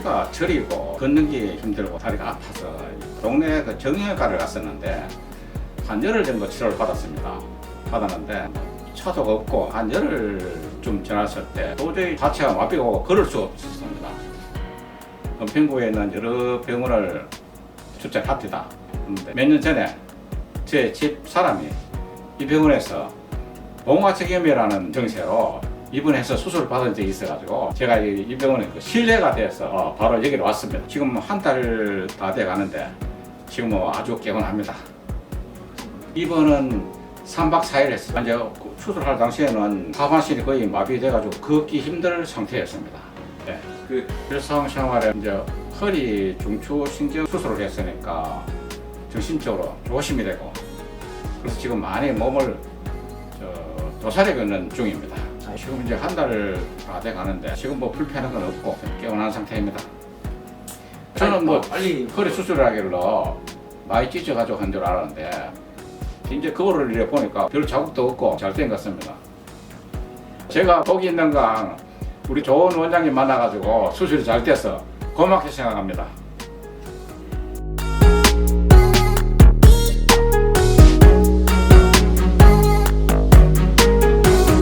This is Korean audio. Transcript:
다리가 저리고 걷는 게 힘들고 다리가 아파서 동네 그 정형외과를 갔었는데 한 열흘 정도 치료를 받았습니다. 받았는데 차도가 없고 한 열흘 좀 지났을 때 도저히 자체가 마비가 오고 걸을 수 없었습니다. 은평구에 있는 여러 병원을. 근데 몇년 전에 제 집 사람이 이 병원에서 봉화책임이라는 정세로 입원해서 수술을 받은 적이 있어가지고 제가 이, 이 병원에 그 신뢰가 돼서 어, 바로 여기로 왔습니다. 지금 한 달 다 돼 가는데 지금 뭐 아주 개운합니다. 입원은 3박 4일 했어요. 이제 그 수술할 당시에는 하반신이 거의 마비돼가지고 걷기 힘들 상태였습니다. 네. 그 일상생활에 이제 허리 중추 신경 수술을 했으니까 정신적으로 조심이 되고 그래서 지금 많이 몸을 저, 도사리고 있는 중입니다. 지금 이제 한 달 다 돼 가는데 지금 뭐 불편한 건 없고 깨어난 상태입니다. 저는 뭐 빨리 허리 수술을 하길로 많이 찢어가지고 한 줄 알았는데 이제 그거를 이래 보니까 별 자국도 없고 잘 된 것 같습니다. 제가 복이 있는 건 우리 좋은 원장님 만나가지고 수술이 잘 돼서 고맙게 생각합니다.